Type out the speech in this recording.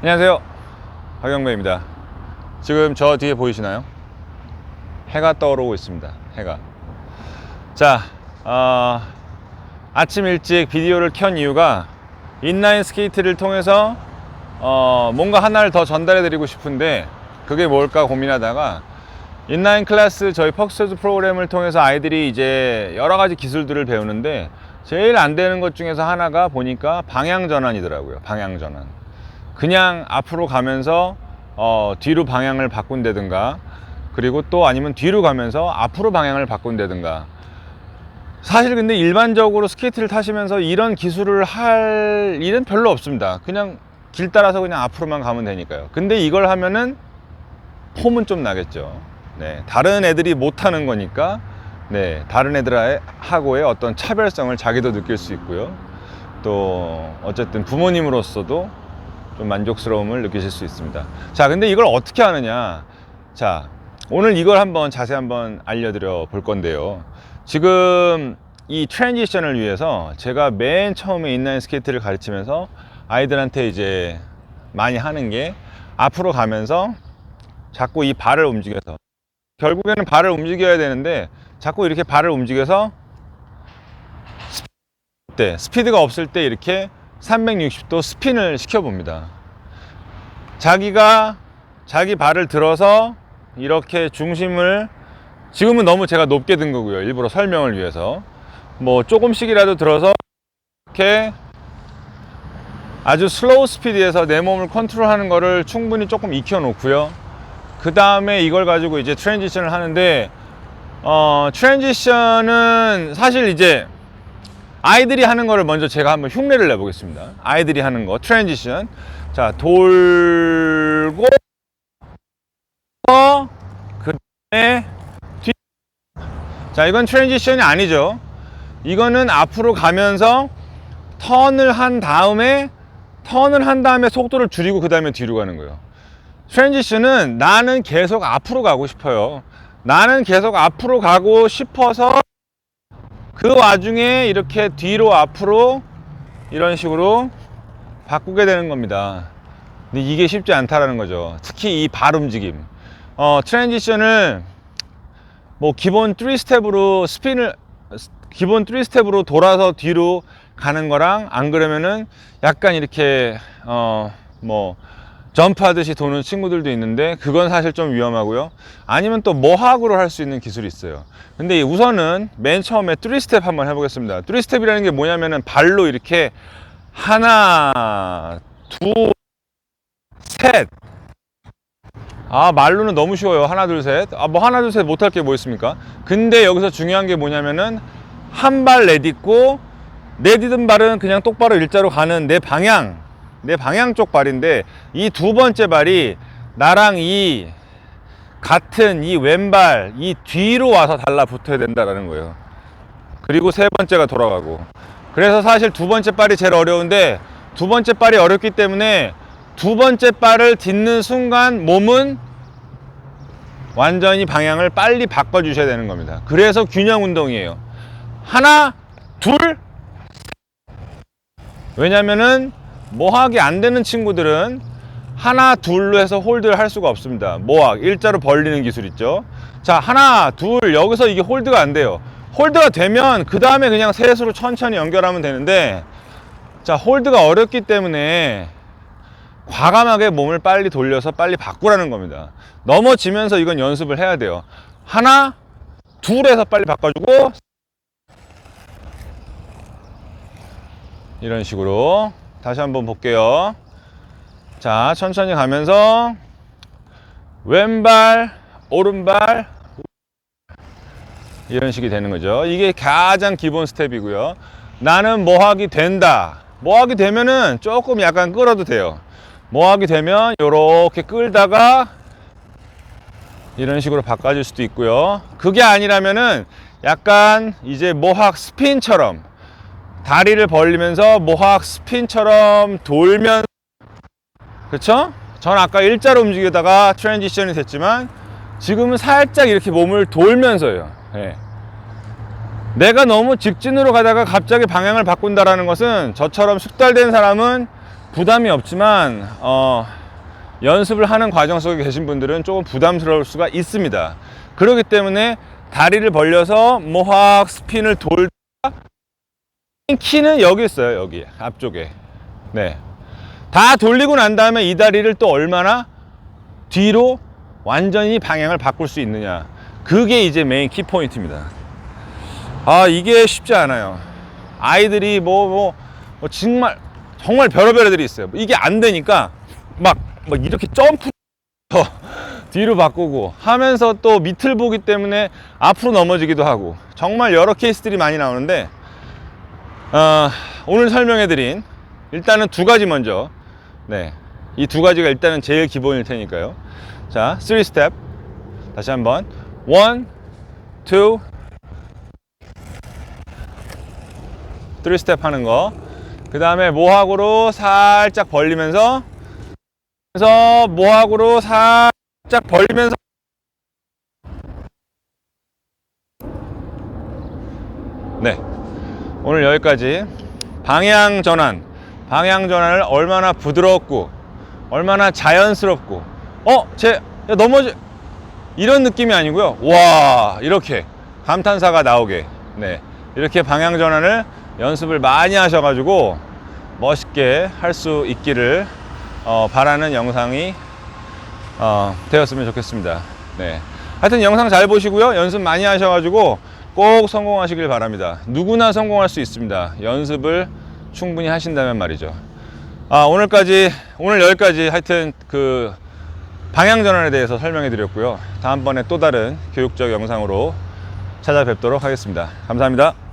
안녕하세요. 박영배입니다. 지금 저 뒤에 보이시나요? 해가 떠오르고 있습니다. 해가. 자, 어, 아침 일찍 비디오를 켠 이유가 인라인 스케이트를 통해서 어, 뭔가 하나를 더 전달해 드리고 싶은데 그게 뭘까 고민하다가 인라인 클래스 저희 퍽스즈 프로그램을 통해서 아이들이 이제 여러 가지 기술들을 배우는데 제일 안 되는 것 중에서 하나가 보니까 방향 전환이더라고요. 방향 전환. 그냥 앞으로 가면서 어, 뒤로 방향을 바꾼다든가 그리고 또 아니면 뒤로 가면서 앞으로 방향을 바꾼다든가 사실 근데 일반적으로 스케이트를 타시면서 이런 기술을 할 일은 별로 없습니다. 그냥 길 따라서 그냥 앞으로만 가면 되니까요. 근데 이걸 하면은 폼은 좀 나겠죠. 네, 다른 애들이 못 하는 거니까 네, 다른 애들하고의 어떤 차별성을 자기도 느낄 수 있고요. 또 어쨌든 부모님으로서도 좀 만족스러움을 느끼실 수 있습니다. 자, 근데 이걸 어떻게 하느냐? 자, 오늘 이걸 한번 자세히 한번 알려드려 볼 건데요. 지금 이 트랜지션을 위해서 제가 맨 처음에 인라인 스케이트를 가르치면서 아이들한테 이제 많이 하는 게 앞으로 가면서 자꾸 이 발을 움직여서 결국에는 발을 움직여야 되는데 자꾸 이렇게 발을 움직여서 때 스피드가 없을 때 이렇게 360도 스핀을 시켜봅니다. 자기가 자기 발을 들어서 이렇게 중심을 지금은 너무 제가 높게 든 거고요. 일부러 설명을 위해서 뭐 조금씩이라도 들어서 이렇게 아주 슬로우 스피드에서 내 몸을 컨트롤하는 거를 충분히 조금 익혀 놓고요. 그 다음에 이걸 가지고 이제 트랜지션을 하는데 어 트랜지션은 사실 이제 아이들이 하는 거를 먼저 제가 한번 흉내를 내보겠습니다. 아이들이 하는 거 트랜지션. 자 돌고 그다음에 뒤. 자 이건 트랜지션이 아니죠. 이거는 앞으로 가면서 턴을 한 다음에 턴을 한 다음에 속도를 줄이고 그 다음에 뒤로 가는 거예요. 트랜지션은 나는 계속 앞으로 가고 싶어요. 나는 계속 앞으로 가고 싶어서 그 와중에 이렇게 뒤로 앞으로 이런 식으로 바꾸게 되는 겁니다. 근데 이게 쉽지 않다라는 거죠. 특히 이 발 움직임. 어, 트랜지션을 뭐 기본 3스텝으로 스핀을 기본 3스텝으로 돌아서 뒤로 가는 거랑 안 그러면은 약간 이렇게 어뭐 점프하듯이 도는 친구들도 있는데 그건 사실 좀 위험하고요. 아니면 또 모학으로 할 수 있는 기술이 있어요. 근데 우선은 맨 처음에 3스텝 한번 해보겠습니다. 3스텝이라는 게 뭐냐면은 발로 이렇게 하나, 둘, 셋. 아, 말로는 너무 쉬워요. 하나, 둘, 셋. 아, 뭐 하나, 둘, 셋 못할 게 뭐 있습니까? 근데 여기서 중요한 게 뭐냐면은 한 발 내딛고 내딛은 발은 그냥 똑바로 일자로 가는 내 방향, 내 방향 쪽 발인데 이 두 번째 발이 나랑 이 같은 이 왼발 이 뒤로 와서 달라붙어야 된다라는 거예요. 그리고 세 번째가 돌아가고. 그래서 사실 두 번째 발이 제일 어려운데 두 번째 발이 어렵기 때문에 두 번째 발을 딛는 순간 몸은 완전히 방향을 빨리 바꿔 주셔야 되는 겁니다. 그래서 균형 운동이에요. 하나, 둘. 왜냐면은 모학이 안 되는 친구들은 하나, 둘로 해서 홀드를 할 수가 없습니다. 모학, 일자로 벌리는 기술 있죠. 자, 하나, 둘, 여기서 이게 홀드가 안 돼요. 홀드가 되면 그 다음에 그냥 셋으로 천천히 연결하면 되는데 자, 홀드가 어렵기 때문에 과감하게 몸을 빨리 돌려서 빨리 바꾸라는 겁니다. 넘어지면서 이건 연습을 해야 돼요. 하나, 둘에서 빨리 바꿔주고 이런 식으로 다시 한번 볼게요. 자, 천천히 가면서 왼발, 오른발 이런 식이 되는 거죠. 이게 가장 기본 스텝이고요. 나는 모학이 된다. 모학이 되면은 조금 약간 끌어도 돼요. 모학이 되면 이렇게 끌다가 이런 식으로 바꿔줄 수도 있고요. 그게 아니라면은 약간 이제 모학 스핀처럼 다리를 벌리면서 모학 스핀처럼 돌면 그쵸? 전 아까 일자로 움직이다가 트랜지션이 됐지만 지금은 살짝 이렇게 몸을 돌면서요. 예. 내가 너무 직진으로 가다가 갑자기 방향을 바꾼다라는 것은 저처럼 숙달된 사람은 부담이 없지만 어, 연습을 하는 과정 속에 계신 분들은 조금 부담스러울 수가 있습니다. 그렇기 때문에 다리를 벌려서 모학 스핀을 돌 키는 여기 있어요. 여기 앞쪽에. 네. 다 돌리고 난 다음에 이 다리를 또 얼마나 뒤로 완전히 방향을 바꿀 수 있느냐. 그게 이제 메인 키 포인트입니다. 아, 이게 쉽지 않아요. 아이들이 뭐, 뭐, 뭐 정말, 정말 별의별 애들이 있어요. 이게 안 되니까 막, 막 이렇게 점프 뒤로 바꾸고 하면서 또 밑을 보기 때문에 앞으로 넘어지기도 하고 정말 여러 케이스들이 많이 나오는데 어, 오늘 설명해드린 일단은 두 가지 먼저. 네, 이 두 가지가 일단은 제일 기본일 테니까요. 자, 3 스텝 다시 한번. 1, 2, 3 스텝 하는 거. 그 다음에 모학으로 살짝 벌리면서 그래서 모학으로 살짝 벌리면서. 네 오늘 여기까지 방향 전환 방향 전환을 얼마나 부드럽고 얼마나 자연스럽고 어제 넘어지 이런 느낌이 아니고요 와 이렇게 감탄사가 나오게 네 이렇게 방향 전환을 연습을 많이 하셔가지고 멋있게 할 수 있기를 어, 바라는 영상이 어, 되었으면 좋겠습니다. 네. 하여튼 영상 잘 보시고요. 연습 많이 하셔가지고 꼭 성공하시길 바랍니다. 누구나 성공할 수 있습니다. 연습을 충분히 하신다면 말이죠. 아, 오늘까지, 오늘 여기까지 하여튼 그 방향 전환에 대해서 설명해 드렸고요. 다음번에 또 다른 교육적 영상으로 찾아뵙도록 하겠습니다. 감사합니다.